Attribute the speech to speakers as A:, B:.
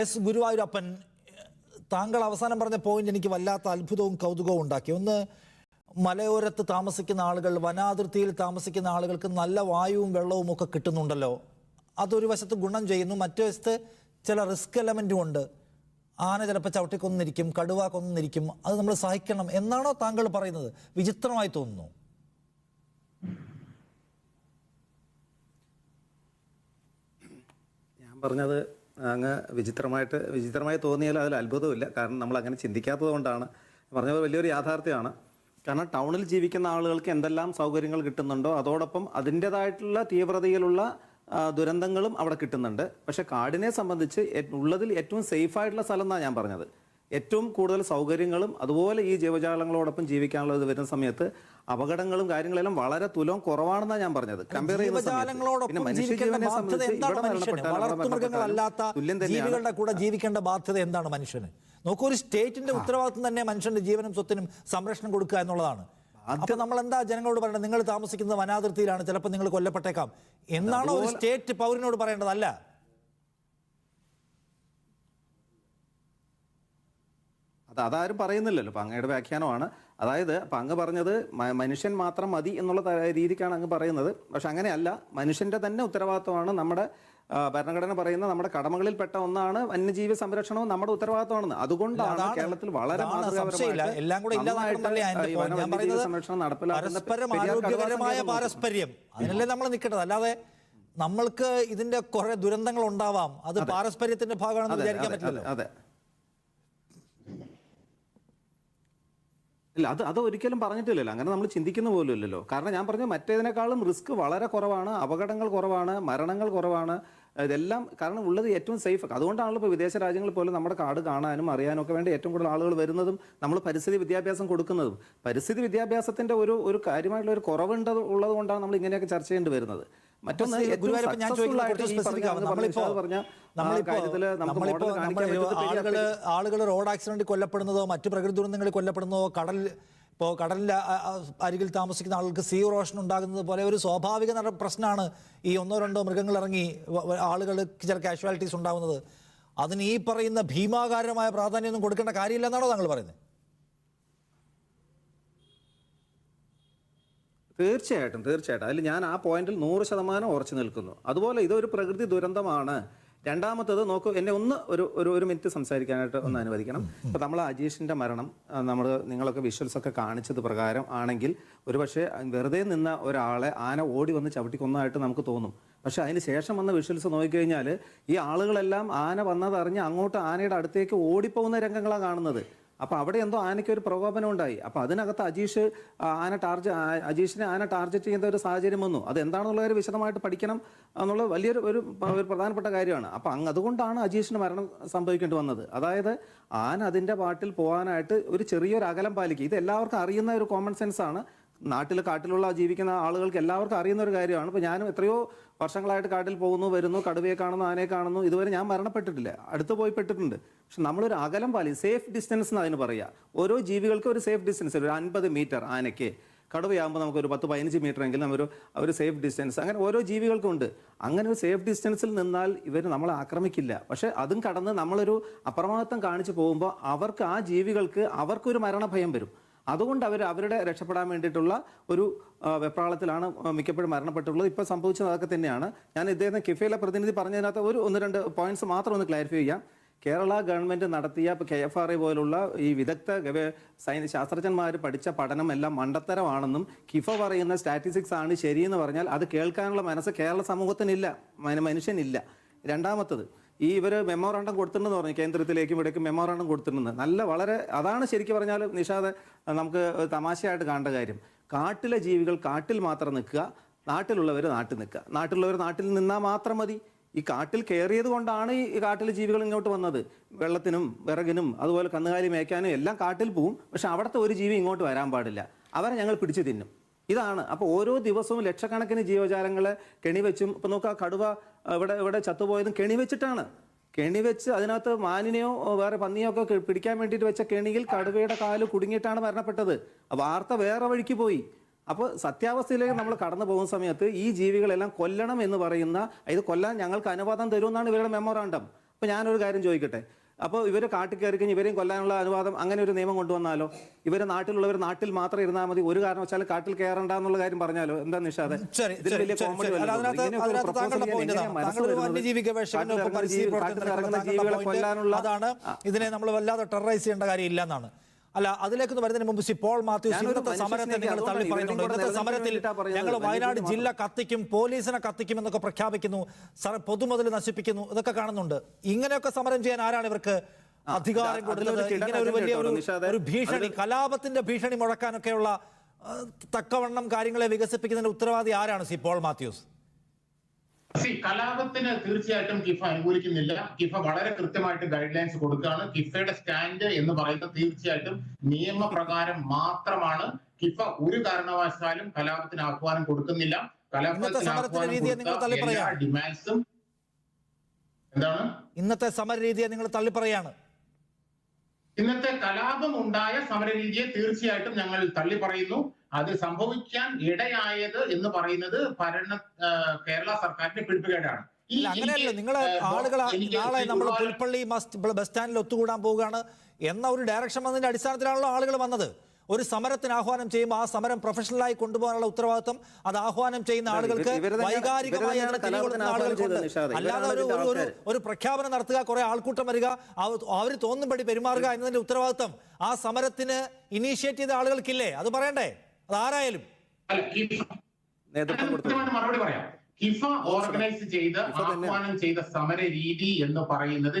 A: S Guruvayurappan താങ്കൾ അവസാനം പറഞ്ഞ പോയിന്റ് എനിക്ക് വല്ലാത്ത അത്ഭുതവും കൗതുകവും ഉണ്ടാക്കി. ഒന്ന് മലയോരത്ത് താമസിക്കുന്ന ആളുകൾ വനാതിർത്തിയിൽ താമസിക്കുന്ന ആളുകൾക്ക് നല്ല വായുവും വെള്ളവും ഒക്കെ കിട്ടുന്നുണ്ടല്ലോ. അതൊരു വശത്ത് ഗുണം ചെയ്യുന്നു മറ്റു വശത്ത് ചില റിസ്ക് എലമെന്റും ഉണ്ട്. ആന ചിലപ്പോൾ ചവിട്ടിക്കൊന്നിരിക്കും കടുവ കൊന്നിരിക്കും അത് നമ്മൾ സഹിക്കണം എന്നാണോ താങ്കൾ പറയുന്നത്? വിചിത്രമായി തോന്നുന്നു.
B: ഞാൻ പറഞ്ഞത് അങ്ങ് വിചിത്രമായിട്ട് വിചിത്രമായി തോന്നിയാൽ അതിൽ അത്ഭുതമില്ല. കാരണം നമ്മൾ അങ്ങനെ ചിന്തിക്കാത്തത് കൊണ്ടാണ്. പോലെ വലിയൊരു യാഥാർത്ഥ്യമാണ്. കാരണം ടൗണിൽ ജീവിക്കുന്ന ആളുകൾക്ക് എന്തെല്ലാം സൗകര്യങ്ങൾ കിട്ടുന്നുണ്ടോ അതോടൊപ്പം അതിന്റെതായിട്ടുള്ള തീവ്രതയിലുള്ള ദുരന്തങ്ങളും അവിടെ കിട്ടുന്നുണ്ട്. പക്ഷേ കാടിനെ സംബന്ധിച്ച് ഉള്ളതിൽ ഏറ്റവും സേഫായിട്ടുള്ള സ്ഥലം എന്നാണ് ഞാൻ പറഞ്ഞത്. ഏറ്റവും കൂടുതൽ സൗകര്യങ്ങളും അതുപോലെ ഈ ജീവജാലങ്ങളോടൊപ്പം ജീവിക്കാനുള്ളത് വരുന്ന സമയത്ത് അപകടങ്ങളും കാര്യങ്ങളെല്ലാം വളരെ തുലവും കുറവാണെന്നാണ് ഞാൻ പറഞ്ഞത്. കമ്പയർ
A: ജീവികളുടെ കൂടെ ജീവിക്കേണ്ട ബാധ്യത എന്താണ് മനുഷ്യന്? നോക്കൂ ഒരു സ്റ്റേറ്റിന്റെ ഉത്തരവാദിത്വം തന്നെ മനുഷ്യന്റെ ജീവനും സ്വത്തിനും സംരക്ഷണം കൊടുക്കുക എന്നുള്ളതാണ്. അപ്പൊ നമ്മൾ എന്താ ജനങ്ങളോട് പറയേണ്ടത്? നിങ്ങൾ താമസിക്കുന്നത് വനാതിർത്തിയിലാണ് ചിലപ്പോൾ നിങ്ങൾ കൊല്ലപ്പെട്ടേക്കാം. എന്നാണോ ഒരു സ്റ്റേറ്റ് പൗരനോട് പറയേണ്ടതല്ല
B: അത് അതാരും പറയുന്നില്ലല്ലോ. അപ്പം അങ്ങയുടെ വ്യാഖ്യാനമാണ്. അതായത് അപ്പം അങ്ങ് പറഞ്ഞത് മനുഷ്യൻ മാത്രം മതി എന്നുള്ള രീതിക്കാണ് അങ്ങ് പറയുന്നത്. പക്ഷെ അങ്ങനെയല്ല. മനുഷ്യന്റെ തന്നെ ഉത്തരവാദിത്വമാണ് നമ്മുടെ ഭരണഘടന പറയുന്ന നമ്മുടെ കടമകളിൽ പെട്ട ഒന്നാണ് വന്യജീവി സംരക്ഷണവും നമ്മുടെ ഉത്തരവാദിത്വമാണ് അതുകൊണ്ടാണ് കേരളത്തിൽ വളരെ
A: എല്ലാം കൂടെ
B: സംരക്ഷണം നടപ്പിലാക്കുന്ന.
A: പാരസ്പര്യം. അതിനല്ലേ നമ്മൾ നിൽക്കേണ്ടത്? അല്ലാതെ നമ്മൾക്ക് ഇതിന്റെ കുറെ ദുരന്തങ്ങൾ ഉണ്ടാവാം അത്. പാരസ്പര്യത്തിന്റെ ഭാഗമാണെന്ന് വിചാരിക്കാൻ പറ്റില്ല
B: അതെ. ഇല്ല അത് അത് ഒരിക്കലും പറഞ്ഞിട്ടില്ലല്ലോ. അങ്ങനെ നമ്മൾ ചിന്തിക്കുന്ന പോലും ഇല്ലല്ലോ കാരണം ഞാൻ പറഞ്ഞു മറ്റേതിനേക്കാളും റിസ്ക് വളരെ കുറവാണ് അപകടങ്ങൾ കുറവാണ് മരണങ്ങൾ കുറവാണ്. ഇതെല്ലാം കാരണം ഉള്ളത് ഏറ്റവും സേഫ് അതുകൊണ്ടാണല്ലോ ഇപ്പോൾ വിദേശ രാജ്യങ്ങളിൽ പോലും നമ്മുടെ കാട് കാണാനും അറിയാനും ഒക്കെ വേണ്ടി ഏറ്റവും കൂടുതൽ ആളുകൾ വരുന്നതും നമ്മൾ പരിസ്ഥിതി വിദ്യാഭ്യാസം കൊടുക്കുന്നതും. പരിസ്ഥിതി വിദ്യാഭ്യാസത്തിന്റെ ഒരു ഒരു കാര്യമായിട്ടുള്ള ഒരു കുറവുണ്ട് ഉള്ളത് കൊണ്ടാണ് നമ്മൾ ഇങ്ങനെയൊക്കെ ചർച്ച ചെയ്യേണ്ടി വരുന്നത്. മറ്റൊന്ന്
A: ആളുകൾ റോഡ് ആക്സിഡന്റിൽ കൊല്ലപ്പെടുന്നതോ മറ്റു പ്രകൃതി ദുരന്തങ്ങളിൽ കൊല്ലപ്പെടുന്നതോ കടൽ ഇപ്പോൾ കടലിൽ അരികിൽ താമസിക്കുന്ന ആളുകൾക്ക് സീ റോഷൻ ഉണ്ടാകുന്നത് പോലെ ഒരു സ്വാഭാവിക നട- പ്രശ്നമാണ് ഈ ഒന്നോ രണ്ടോ മൃഗങ്ങൾ ഇറങ്ങി ആളുകൾക്ക് ചില കാഷ്വാലിറ്റീസ് ഉണ്ടാകുന്നത്. അതിന് ഈ പറയുന്ന ഭീമാകാരമായ പ്രാധാന്യമൊന്നും കൊടുക്കേണ്ട കാര്യമില്ല കാര്യമില്ലെന്നാണോ താങ്കൾ പറയുന്നത്?
B: തീർച്ചയായിട്ടും തീർച്ചയായിട്ടും. അതിൽ ഞാൻ ആ പോയിന്റിൽ നൂറ് ശതമാനം ഉറച്ചു നിൽക്കുന്നു. അതുപോലെ ഇതൊരു പ്രകൃതി ദുരന്തമാണ്. രണ്ടാമത്തത് നോക്കൂ എന്നെ ഒന്ന് ഒരു ഒരു ഒരു മിനിറ്റ് സംസാരിക്കാനായിട്ട് ഒന്ന് അനുവദിക്കണം. അപ്പോൾ നമ്മൾ അജീഷിന്റെ മരണം നമ്മൾ നിങ്ങളൊക്കെ വിഷ്വൽസ് ഒക്കെ കാണിച്ചത് പ്രകാരം ആണെങ്കിൽ ഒരുപക്ഷെ വെറുതെ നിന്ന ഒരാളെ ആന ഓടി വന്ന് ചവിട്ടി കൊന്നതായിട്ട് നമുക്ക് തോന്നും. പക്ഷെ അതിന് ശേഷം വന്ന വിഷ്വൽസ് നോക്കിക്കഴിഞ്ഞാൽ ഈ ആളുകളെല്ലാം ആന വന്നതറിഞ്ഞ് അങ്ങോട്ട് ആനയുടെ അടുത്തേക്ക് ഓടിപ്പോകുന്ന രംഗങ്ങളാണ് കാണുന്നത്. അപ്പൊ അവിടെ എന്തോ ആനയ്ക്ക് ഒരു പ്രകോപനം ഉണ്ടായി. അപ്പൊ അതിനകത്ത് അജീഷ് ആന ടാർജ് അജീഷിനെ ആന ടാർജറ്റ് ചെയ്യുന്ന ഒരു സാഹചര്യം വന്നു. അത് എന്താണെന്നുള്ള കാര്യം വിശദമായിട്ട് പഠിക്കണം എന്നുള്ള വലിയൊരു ഒരു ഒരു പ്രധാനപ്പെട്ട കാര്യമാണ്. അപ്പൊ അങ്ങ് അതുകൊണ്ടാണ് അജീഷിന് മരണം സംഭവിക്കേണ്ടി വന്നത്. അതായത് ആന അതിന്റെ പാട്ടിൽ പോകാനായിട്ട് ഒരു ചെറിയൊരു അകലം പാലിക്കുക. ഇത് എല്ലാവർക്കും അറിയുന്ന ഒരു കോമൺ സെൻസ് ആണ്. നാട്ടിൽ കാട്ടിലുള്ള ജീവിക്കുന്ന ആളുകൾക്ക് എല്ലാവർക്കും അറിയുന്ന ഒരു കാര്യമാണ്. ഇപ്പോൾ ഞാനും എത്രയോ വർഷങ്ങളായിട്ട് കാട്ടിൽ പോകുന്നു വരുന്നു കടുവയെ കാണുന്നു ആനയെ കാണുന്നു. ഇതുവരെ ഞാൻ മരണപ്പെട്ടിട്ടില്ല. അടുത്ത് പോയി പെട്ടിട്ടുണ്ട്. പക്ഷെ നമ്മളൊരു അകലം പാലി സേഫ് ഡിസ്റ്റൻസ് എന്ന് അതിന് പറയുക ഓരോ ജീവികൾക്കും ഒരു സേഫ് ഡിസ്റ്റൻസ് ഒരു അൻപത് മീറ്റർ ആനയ്ക്ക് കടുവയാകുമ്പോൾ നമുക്കൊരു പത്ത് പതിനഞ്ച് മീറ്റർ എങ്കിലും ഒരു ഒരു സേഫ് ഡിസ്റ്റൻസ് അങ്ങനെ ഓരോ ജീവികൾക്കും ഉണ്ട്. അങ്ങനെ ഒരു സേഫ് ഡിസ്റ്റൻസിൽ നിന്നാൽ ഇവർ നമ്മളെ ആക്രമിക്കില്ല. പക്ഷെ അതും കടന്ന് നമ്മളൊരു അപ്രമാദിത്വം കാണിച്ചു പോകുമ്പോൾ അവർക്ക് ആ ജീവികൾക്ക് അവർക്കൊരു മരണഭയം വരും. അതുകൊണ്ട് അവർ അവരുടെ രക്ഷപ്പെടാൻ വേണ്ടിയിട്ടുള്ള ഒരു വെപ്രാളത്തിലാണ് മിക്കപ്പോഴും മരണപ്പെട്ടുള്ളത് ഇപ്പോൾ സംഭവിച്ചത് അതൊക്കെ തന്നെയാണ്. ഞാൻ ഇദ്ദേഹം കിഫയിലെ പ്രതിനിധി പറഞ്ഞതിനകത്ത് ഒരു ഒന്ന് രണ്ട് പോയിന്റ്സ് മാത്രം ഒന്ന് ക്ലാരിഫൈ ചെയ്യാം. കേരള ഗവൺമെന്റ് നടത്തിയ കെ എഫ് ആർ ഐ പോലുള്ള ഈ വിദഗ്ധ സൈൻ ശാസ്ത്രജ്ഞന്മാർ പഠിച്ച പഠനം എല്ലാം മണ്ടത്തരമാണെന്നും കിഫ പറയുന്ന സ്റ്റാറ്റിസ്റ്റിക്സ് ആണ് ശരിയെന്ന് പറഞ്ഞാൽ അത് കേൾക്കാനുള്ള മനസ്സ് കേരള സമൂഹത്തിനില്ല. മന- മനുഷ്യനില്ല. രണ്ടാമത്തത് ഈ ഇവർ മെമ്മോറാണ്ടം കൊടുത്തിട്ടുണ്ടെന്ന് പറഞ്ഞു കേന്ദ്രത്തിലേക്കും ഇവിടേക്കും മെമ്മോറാണ്ടം കൊടുത്തിട്ടുണ്ട് നല്ല വളരെ അതാണ് ശരിക്കും പറഞ്ഞാൽ നിഷാദ് നമുക്ക് തമാശയായിട്ട് കാണേണ്ട കാര്യം. കാട്ടിലെ ജീവികൾ കാട്ടിൽ മാത്രം നിൽക്കുക നാട്ടിലുള്ളവർ നാട്ടിൽ നിൽക്കുക. നാട്ടിലുള്ളവർ നാട്ടിൽ നിന്നാൽ മാത്രം മതി. ഈ കാട്ടിൽ കയറിയത് കൊണ്ടാണ് ഈ കാട്ടിൽ ജീവികൾ ഇങ്ങോട്ട് വന്നത്. വെള്ളത്തിനും വിറകിനും അതുപോലെ കന്നുകാലി മേയ്ക്കാനും എല്ലാം കാട്ടിൽ പോവും. പക്ഷെ അവിടുത്തെ ഒരു ജീവി ഇങ്ങോട്ട് വരാൻ പാടില്ല. അവരെ ഞങ്ങൾ പിടിച്ചു തിന്നും. ഇതാണ്. അപ്പോൾ ഓരോ ദിവസവും ലക്ഷക്കണക്കിന് ജീവജാലങ്ങളെ കെണിവെച്ചും ഇപ്പം നോക്കുക കടുവ ഇവിടെ ഇവിടെ ചത്തുപോയതും കെണിവെച്ചിട്ടാണ്. കെണിവെച്ച് അതിനകത്ത് മാനിനെയോ വേറെ പന്നിയോ ഒക്കെ പിടിക്കാൻ വേണ്ടിയിട്ട് വെച്ച കെണിയിൽ കടുവയുടെ കാൽ കുടുങ്ങിയിട്ടാണ് മരണപ്പെട്ടത്. വാർത്ത വേറെ വഴിക്ക് പോയി. അപ്പോൾ സത്യാവസ്ഥയിലേക്ക് നമ്മൾ കടന്നു പോകുന്ന സമയത്ത് ഈ ജീവികളെല്ലാം കൊല്ലണം എന്ന് പറയുന്ന ഇത് കൊല്ലാൻ ഞങ്ങൾക്ക് അനുവാദം തരുമെന്നാണ് ഇവരുടെ മെമ്മോറാണ്ടം. അപ്പോൾ ഞാനൊരു കാര്യം ചോദിക്കട്ടെ? അപ്പോൾ ഇവർ കാട്ടിൽ കയറി കഴിഞ്ഞ് ഇവരെയും കൊല്ലാനുള്ള അനുവാദം അങ്ങനെ ഒരു നിയമം കൊണ്ടുവന്നാലോ? ഇവരെ നാട്ടിലുള്ളവർ നാട്ടിൽ മാത്രം ഇരുന്നാൽ മതി. ഒരു കാരണം കാരണവശാലും കാട്ടിൽ കയറണ്ട എന്നുള്ള കാര്യം പറഞ്ഞാലോ? എന്താ നിഷാദ്? ജീവികളെ കൊല്ലാനുള്ള
A: ഇതിനെ നമ്മൾ വല്ലാതെ ടെററൈസ് ചെയ്യേണ്ട കാര്യമില്ല എന്നാണ്. അല്ല അതിലേക്ക് വരുന്നതിന് മുമ്പ് സി പോൾ മാത്യൂസ് ഇന്നത്തെ സമരത്തെ നിങ്ങൾ തള്ളി പറയുന്നുണ്ട്. ഇന്നത്തെ സമരത്തിൽ ഞങ്ങൾ വയനാട് ജില്ല കത്തിക്കും പോലീസിനെ കത്തിക്കും എന്നൊക്കെ പ്രഖ്യാപിക്കുന്നു. സർ പൊതുമുതൽ നശിപ്പിക്കുന്നു ഇതൊക്കെ കാണുന്നുണ്ട്. ഇങ്ങനെയൊക്കെ സമരം ചെയ്യാൻ ആരാണ് ഇവർക്ക് അധികാരം കൊടുത്തത്? ഇങ്ങനെ ഒരു വലിയ ഒരു ഭീഷണി കലാപത്തിന്റെ ഭീഷണി മുഴക്കാനൊക്കെയുള്ള തക്കവണ്ണം കാര്യങ്ങളെ വികസിപ്പിക്കുന്നതിന്റെ ഉത്തരവാദി ആരാണ് സി പോൾ മാത്യൂസ്?
C: സി കലാപത്തിന് തീർച്ചയായിട്ടും കിഫ അനുകൂലിക്കുന്നില്ല. കിഫ വളരെ കൃത്യമായിട്ട് ഗൈഡ് ലൈൻസ് കൊടുക്കുകയാണ്. കിഫയുടെ സ്റ്റാൻഡ് എന്ന് പറയുന്നത് തീർച്ചയായിട്ടും നിയമപ്രകാരം മാത്രമാണ്. കിഫ ഒരു കാരണവശാലും കലാപത്തിന് ആഹ്വാനം കൊടുക്കുന്നില്ല. ഡിമാൻഡ്സും എന്താണ്?
A: ഇന്നത്തെ സമര രീതിയെ നിങ്ങൾ തള്ളിപ്പറയാണ്
C: ഇന്നത്തെ കലാപം ഉണ്ടായ സമരരീതിയെ തീർച്ചയായിട്ടും ഞങ്ങൾ തള്ളി പറയുന്നു. അത് സംഭവിക്കാൻ ഇടയായത് എന്ന് പറയുന്നത് ഭരണ കേരള സർക്കാരിന്റെ പിടിപ്പുകേടാണ്.
A: അങ്ങനെയല്ല. നിങ്ങൾ ആളുകൾ നാളെ നമ്മൾ പുൽപ്പള്ളി മസ്റ്റ് ബസ് സ്റ്റാൻഡിൽ ഒത്തുകൂടാൻ പോവുകയാണ് എന്ന ഒരു ഡയറക്ഷൻ വന്നതിന്റെ അടിസ്ഥാനത്തിലാണല്ലോ ആളുകൾ വന്നത്. ഒരു സമരത്തിന് ആഹ്വാനം ചെയ്യുമ്പോൾ ആ സമരം പ്രൊഫഷണലായി കൊണ്ടുപോകാനുള്ള ഉത്തരവാദിത്വം അത് ആഹ്വാനം ചെയ്യുന്ന ആളുകൾക്ക്
B: വൈകാരികമായാണ്
A: ആളുകൾക്കുണ്ട് അല്ലാതെ ഒരു ഒരു- ഒരു ഒരു പ്രഖ്യാപനം നടത്തുക കുറെ ആൾക്കൂട്ടം വരിക അവർ തോന്നുംപടി പെരുമാറുക എന്നതിന്റെ ഉത്തരവാദിത്വം ആ സമരത്തിന് ഇനീഷ്യേറ്റ് ചെയ്ത ആളുകൾക്കില്ലേ? അത് പറയണ്ടേ? അത് ആരായാലും
C: അല്ല കിഫ
B: നേതൃത്വം കൊടുത്തു.
C: മറുപടി പറയാം. കിഫ ഓർഗനൈസ് ചെയ്ത് ആഹ്വാനം ചെയ്ത സമര രീതി എന്ന് പറയുന്നത്